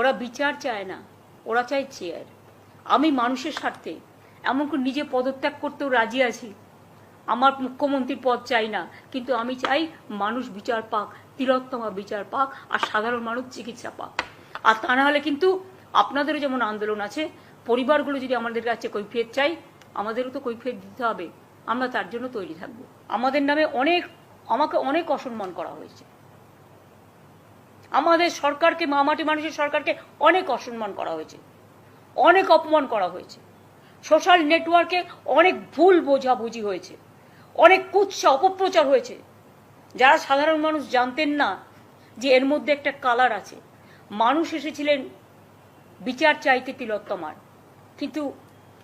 ওরা বিচার চায় না, ওরা চায় চেয়ার আমি মানুষের স্বার্থে, এমনকি নিজে পদত্যাগ করতেও রাজি আছি। আমার মুখ্যমন্ত্রীর পদ চাই না, কিন্তু আমি চাই মানুষ বিচার পাক, তিলোত্তমা বিচার পাক, আর সাধারণ মানুষ চিকিৎসা পাক। আর তা না হলে কিন্তু আপনাদেরও যেমন আন্দোলন আছে, পরিবারগুলো যদি আমাদের কাছে কৈফিয়ত চাই আমাদেরও তো কৈফিয়ত দিতে হবে। আমরা তার জন্য তৈরি থাকব। আমাদের নামে অনেক, আমাকে অনেক অসম্মান করা হয়েছে। আমাদের সরকারকে, মামাটি মানুষের সরকারকে অনেক অসম্মান করা হয়েছে। অনেক অপমান করা হয়েছে। সোশ্যাল নেটওয়ার্কে অনেক ভুল বোঝাবুঝি হয়েছে। অনেক কুৎসা, অপপ্রচার হয়েছে। যারা সাধারণ মানুষ জানতেন না যে এর মধ্যে একটা কালার আছে। মানুষ এসেছিলেন, বিচার চাইতে তিলোত্তমার। কিন্তু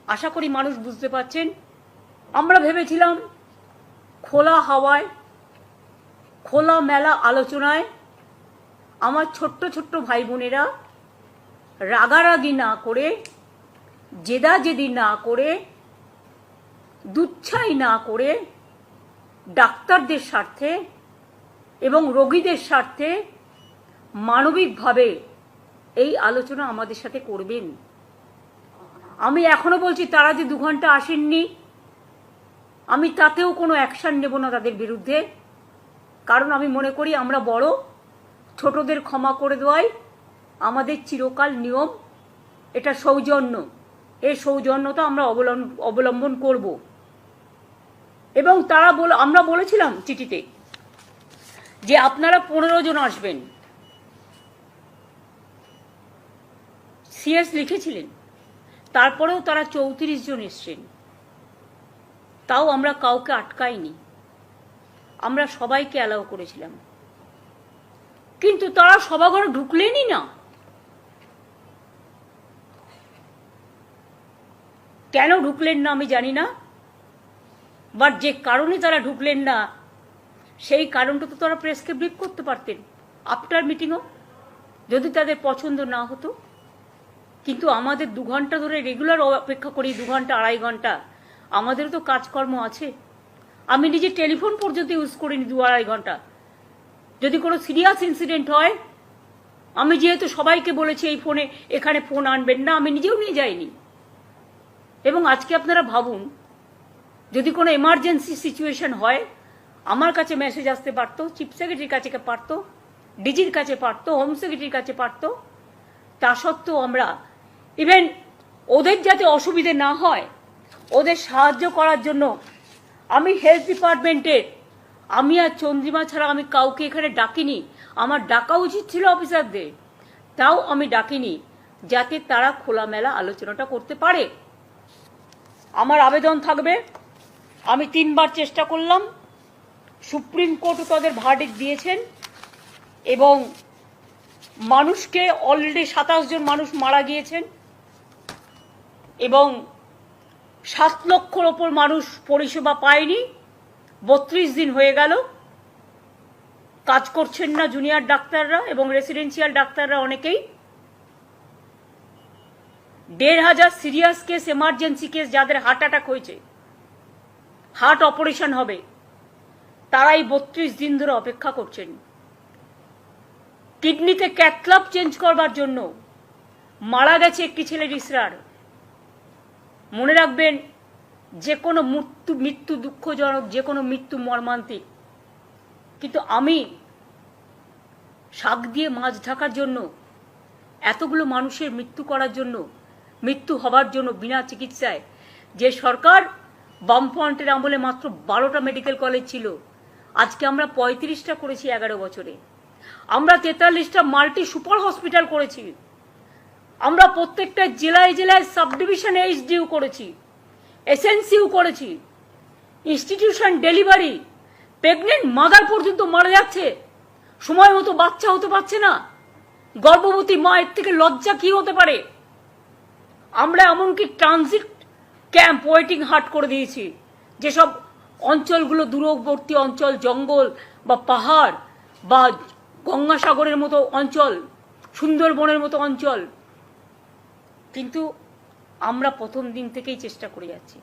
আশা করি মানুষ বুঝতে পারছেন, আমরা ভেবেছিলাম খোলা হাওয়ায় খোলা মেলা আলোচনায় আমার ছোট্ট ছোট্ট ভাই বোনেরা রাগারাগি না করে, জেদাজেদি না করে, দুচ্ছাই না করে ডাক্তারদের স্বার্থে এবং রোগীদের স্বার্থে মানবিকভাবে এই আলোচনা আমাদের সাথে করবেন। আমি এখনও বলছি, তারা যে দু ঘণ্টা আসেননি, আমি তাতেও কোনো অ্যাকশন নেব না তাদের বিরুদ্ধে। কারণ আমি মনে করি, আমরা বড় ছোটদের ক্ষমা করে দেওয়াই আমাদের চিরকাল নিয়ম। এটা সৌজন্য। এই সৌজন্যতা আমরা অবলম্বন করব। এবং তারা বল, আমরা বলেছিলাম চিঠিতে যে আপনারা পনেরো জন আসবেন। সিএস লিখেছিলেন। তারপরেও তারা চৌত্রিশ জন এসছেন। তাও আমরা কাউকে আটকাইনি। আমরা সবাইকে অ্যালাউ করেছিলাম। কিন্তু তারা সভাঘরে ঢুকলেনই না। কেন ঢুকলেন না আমি জানি না। বাট যে কারণে তারা ঢুকলেন না, সেই কারণটা তো তারা প্রেসকে ব্রিফ করতে পারতেন। আফটার মিটিংও যদি তাদের পছন্দ না হতো। কিন্তু আমাদের দু ঘণ্টা ধরে রেগুলার অপেক্ষা করি, দু ঘণ্টা, আড়াই ঘণ্টা। আমাদেরও তো কাজকর্ম আছে। আমি নিজে টেলিফোন পর্যন্ত ইউজ করিনি দু আড়াই ঘণ্টা। যদি কোনো সিরিয়াস ইনসিডেন্ট হয়, আমি যেহেতু সবাইকে বলেছি এই ফোনে, এখানে ফোন আনবেন না, আমি নিজেও নিয়ে যাইনি। এবং আজকে আপনারা ভাবুন, যদি কোনো এমার্জেন্সি সিচুয়েশন হয়, আমার কাছে মেসেজ আসতে পারতো চিফ সেক্রেটারির কাছে পারতো ডিজির কাছে পারতো হোম সেক্রেটারির কাছে পারতো, তা সত্ত্বেও আমরা ইভেন ওদের যাতে অসুবিধে না হয়, ওদের সাহায্য করার জন্য আমি হেলথ ডিপার্টমেন্টের আমি আর চন্দ্রিমা ছাড়া আমি কাউকে এখানে ডাকিনি। আমার ডাকা উচিত ছিল অফিসারদের। তাও আমি ডাকিনি, যাতে তারা খোলামেলা আলোচনাটা করতে পারে। আমার আবেদন থাকবে। আমি তিনবার চেষ্টা করলাম। সুপ্রিম কোর্টও তাদের ভার্ডিক দিয়েছেন। এবং মানুষকে অলরেডি সাতাশ জন মানুষ মারা গিয়েছেন। এবং সাত লক্ষর ওপর মানুষ পরিষেবা পায়নি। বত্রিশ দিন হয়ে গেল। কাজ করছেন না জুনিয়র ডাক্তাররা এবং রেসিডেন্সিয়াল ডাক্তাররা অনেকেই। দেড় হাজার সিরিয়াস কেস এমার্জেন্সি কেস যাদের হার্ট অ্যাটাক হয়েছে। হার্ট অপারেশন হবে। তারাই বত্রিশ দিন ধরে অপেক্ষা করছেন। কিডনিতে ক্যাথলাপ চেঞ্জ করবার জন্য মারা গেছে একটি ছেলে ইসরার। মনে রাখবেন যে কোনো মৃত্যু মৃত্যু দুঃখজনক, যে কোনো মৃত্যু মর্মান্তিক। কিন্তু আমি শাক দিয়ে মাছ ঢাকার জন্য, এতগুলো মানুষের মৃত্যু করার জন্য, মৃত্যু হবার জন্য বিনা চিকিৎসায়, যে সরকার বামফ্রন্টের আমলে মাত্র বারোটা মেডিকেল কলেজ ছিল, আজকে আমরা পঁয়ত্রিশটা করেছি এগারো বছরে। আমরা তেতাল্লিশটা মাল্টি সুপার হসপিটাল করেছি। আমরা প্রত্যেকটা জেলায় জেলায় সাব ডিভিশন এইচডিউ করেছি। এসএনসিউ করেছি। ইনস্টিটিউশন ডেলিভারি প্রেগনেন্ট মাদার পর্যন্ত মারা যাচ্ছে। সময় মতো বাচ্চা হতে পারছে না। গর্ভবতী মা এর থেকে লজ্জা কি হতে পারে? আমরা এমনকি ট্রানজিট ক্যাম্প ওয়েটিং হাট করে দিয়েছি। যেসব অঞ্চলগুলো দূরবর্তী অঞ্চল, জঙ্গল বা পাহাড় বা গঙ্গাসাগরের মতো অঞ্চল, সুন্দরবনের মতো অঞ্চল। কিন্তু আমরা প্রথম দিন থেকেই চেষ্টা করে যাচ্ছি।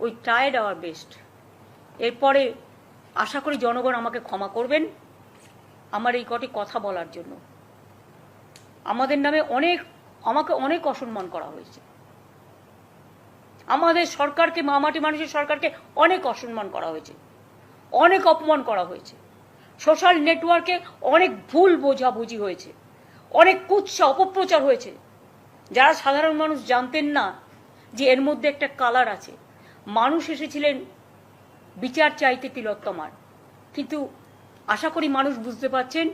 ওই ট্রায়েড আওয়ার বেস্ট এরপরে আশা করি জনগণ আমাকে ক্ষমা করবেন আমার এই কটি কথা বলার জন্য। আমাদের নামে অনেক, আমাকে অনেক অসম্মান করা হয়েছে। আমাদের সরকারকে, মামাটি মানুষের সরকারকে অনেক অসম্মান করা হয়েছে। অনেক অপমান করা হয়েছে। সোশ্যাল নেটওয়ার্কে অনেক ভুল বোঝাবুঝি হয়েছে। অনেক কুৎসা, অপপ্রচার হয়েছে। যারা সাধারণ মানুষ জানতেন না যে এর মধ্যে একটা কালার আছে। মানুষ এসেছিলেন বিচার চাইতে তিলোত্তমার। কিন্তু আশা করি মানুষ বুঝতে পারছেন